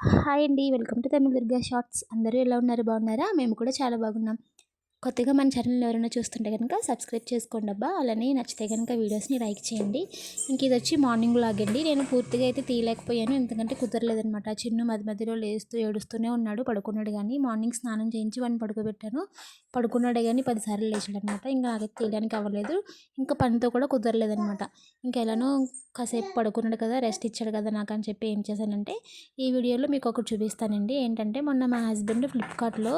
Hi అండి. Welcome to Tamil Durga shorts. అందరూ ఎలా ఉన్నారు? బాగున్నారా? మేము కూడా చాలా బాగున్నాం. కొత్తగా మన ఛానల్ ఎవరైనా చూస్తుంటే కనుక సబ్స్క్రైబ్ చేసుకోండి అబ్బా. అలానే నచ్చితే కనుక వీడియోస్ని లైక్ చేయండి. ఇంక ఇది వచ్చి మార్నింగ్ లాగ్ అండి. నేను పూర్తిగా అయితే తీయలేకపోయాను. ఎందుకంటే కుదరలేదనమాట చిన్ను మధ్య మధ్యలో లేస్తూ ఏడుస్తూనే ఉన్నాడు. పడుకున్నాడు కానీ మార్నింగ్ స్నానం చేయించి వాడిని పడుకోబెట్టాను. పడుకున్నాడే కానీ పదిసార్లు లేచాడు అనమాట ఇంకా నాకైతే తీయడానికి అవ్వలేదు. ఇంకా పనితో కూడా కుదరలేదనమాట ఇంకా ఎలానో కాసేపు పడుకున్నాడు కదా రెస్ట్ ఇచ్చాడు కదా నాకు అని చెప్పి ఏం చేశానంటే ఈ వీడియోలో మీకు ఒకటి చూపిస్తానండి. ఏంటంటే మొన్న మా హస్బెండ్ ఫ్లిప్కార్ట్లో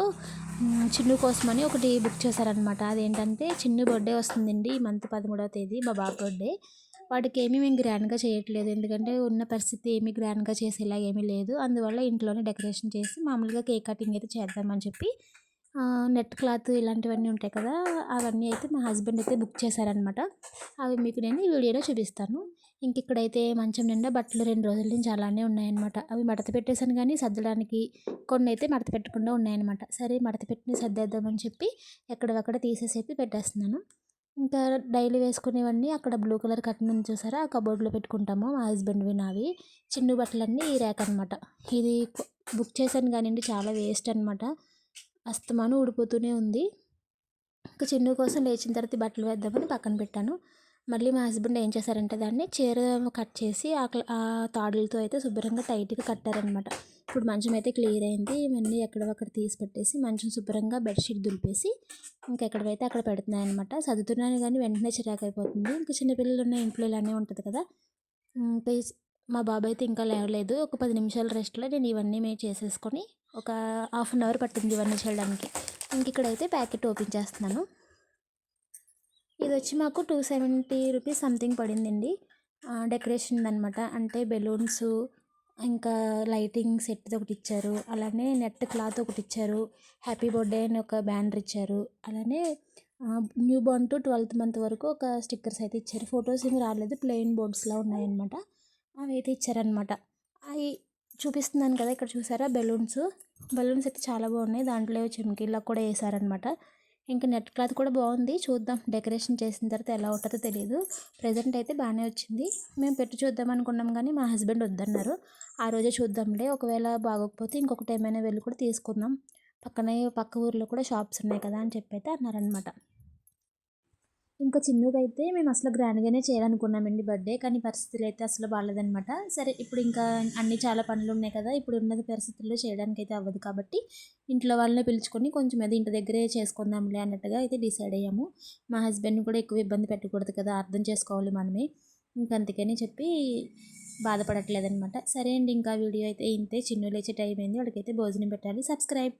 చిన్ను కోసమని ఒకటి బుక్ చేశారనమాట అదేంటంటే చిన్న బర్త్డే వస్తుందండి ఈ మంత్ పదమూడవ తేదీ మా బాబు బర్త్డే వాటికి ఏమీ మేము గ్రాండ్గా చేయట్లేదు. ఎందుకంటే ఉన్న పరిస్థితి ఏమీ గ్రాండ్గా చేసేలా ఏమీ లేదు. అందువల్ల ఇంట్లోనే డెకరేషన్ చేసి మామూలుగా కేక్ కటింగ్ అయితే చేద్దామని చెప్పి నెట్ క్లాత్ ఇలాంటివన్నీ ఉంటాయి కదా అవన్నీ అయితే మా హస్బెండ్ అయితే బుక్ చేశారనమాట అవి మీకు నేను ఈ వీడియోలో చూపిస్తాను. ఇంక ఇక్కడైతే మంచం నిండా బట్టలు రెండు రోజుల నుంచి అలానే ఉన్నాయన్నమాట. అవి మడత పెట్టేశాను కానీ సర్దడానికి కొన్ని అయితే మడత పెట్టకుండా ఉన్నాయన్నమాట. సరే మడత పెట్టిన సర్దేద్దామని చెప్పి ఎక్కడవక్కడ తీసేసి అయితే పెట్టేస్తున్నాను. ఇంకా డైలీ వేసుకునేవన్నీ అక్కడ బ్లూ కలర్ కట్టిన చూసారా ఆ కబోర్డ్లో పెట్టుకుంటాము మా హస్బెండ్వి నావి చిన్న బట్టలన్నీ ఈ ర్యాక్ అనమాట ఇది బుక్ చేశాను కానీ చాలా వేస్ట్ అనమాట అస్తమానం ఊడిపోతూనే ఉంది. ఇంకా చిన్ను కోసం లేచిన తర్వాత బట్టలు వేద్దామని పక్కన పెట్టాను. మళ్ళీ మా హస్బెండ్ ఏం చేశారంటే దాన్ని చీర కట్ చేసి ఆ తాడులతో అయితే శుభ్రంగా టైట్గా కట్టారనమాట ఇప్పుడు మంచం అయితే క్లియర్ అయింది. ఇవన్నీ ఎక్కడొక్కడ తీసి పెట్టేసి మంచం శుభ్రంగా బెడ్షీట్ దులిపేసి ఇంకా ఎక్కడైతే అక్కడ పెడుతున్నాయి అనమాట చదువుతున్నాను కానీ వెంటనే చిరాకు అయిపోతుంది. ఇంకా చిన్నపిల్లలు ఉన్న ఇంట్లో ఇలానే ఉంటుంది కదా. ఇంకా మా బాబు అయితే ఇంకా లేవలేదు. ఒక పది నిమిషాల రెస్ట్లో. నేను ఇవన్నీ మేము చేసేసుకొని ఒక హాఫ్ అన్ అవర్ పట్టింది ఇవన్నీ చేయడానికి. ఇంక ఇక్కడైతే ప్యాకెట్ ఓపెన్ చేస్తున్నాను. ఇది వచ్చి మాకు టూ సెవెంటీ రూపీస్ సంథింగ్ పడిందండి. డెకరేషన్ అనమాట అంటే బెలూన్స్ ఇంకా లైటింగ్ సెట్ ఒకటి ఇచ్చారు. అలానే నెట్ క్లాత్ ఒకటి ఇచ్చారు. హ్యాపీ బర్త్డే అని ఒక బ్యానర్ ఇచ్చారు. అలానే new born to twelfth month వరకు ఒక స్టిక్కర్స్ అయితే ఇచ్చారు. ఫొటోస్ ఏమి రాలేదు. ప్లెయిన్ బోర్డ్స్లా ఉన్నాయన్నమాట. అవి అయితే ఇచ్చారనమాట అవి చూపిస్తున్నాను కదా ఇక్కడ చూసారా? బెలూన్స్. బెలూన్స్ అయితే చాలా బాగున్నాయి. దాంట్లో చెమ్కీళ్ళకు కూడా వేసారనమాట ఇంకా నెట్ క్లాత్ కూడా బాగుంది. చూద్దాం డెకరేషన్ చేసిన తర్వాత ఎలా ఉంటుందో తెలియదు ప్రజెంట్ అయితే బాగానే వచ్చింది. మేము పెట్టి చూద్దాం అనుకున్నాం కానీ మా హస్బెండ్ వద్దన్నారు. ఆ రోజే చూద్దాంలే. ఒకవేళ బాగోకపోతే ఇంకొకటి ఏమైనా వెళ్ళి కూడా తీసుకుందాం. పక్కనే పక్క ఊర్లో కూడా షాప్స్ ఉన్నాయి కదా అని చెప్పి అయితే అన్నారనమాట ఇంకా చిన్నుగా అయితే మేము అసలు గ్రాండ్గానే చేయాలనుకున్నామండి బర్త్డే కానీ పరిస్థితులు అయితే అసలు బాగాలేదనమాట సరే ఇప్పుడు ఇంకా అన్ని చాలా పనులు ఉన్నాయి కదా ఇప్పుడు ఉన్నది పరిస్థితుల్లో చేయడానికి అయితే అవ్వదు కాబట్టి ఇంట్లో వాళ్ళని పిలుచుకొని కొంచెం అది ఇంటి దగ్గరే చేసుకుందాంలే అన్నట్టుగా అయితే డిసైడ్ అయ్యాము. మా హస్బెండ్ని కూడా ఎక్కువ ఇబ్బంది పెట్టకూడదు కదా అర్థం చేసుకోవాలి మనమే. ఇంక అందుకని చెప్పి బాధపడట్లేదనమాట సరే అండి ఇంకా వీడియో అయితే ఇంతే. చిన్ను లేచే టైం అయింది వాడికైతే భోజనం పెట్టాలి. సబ్స్క్రైబ్.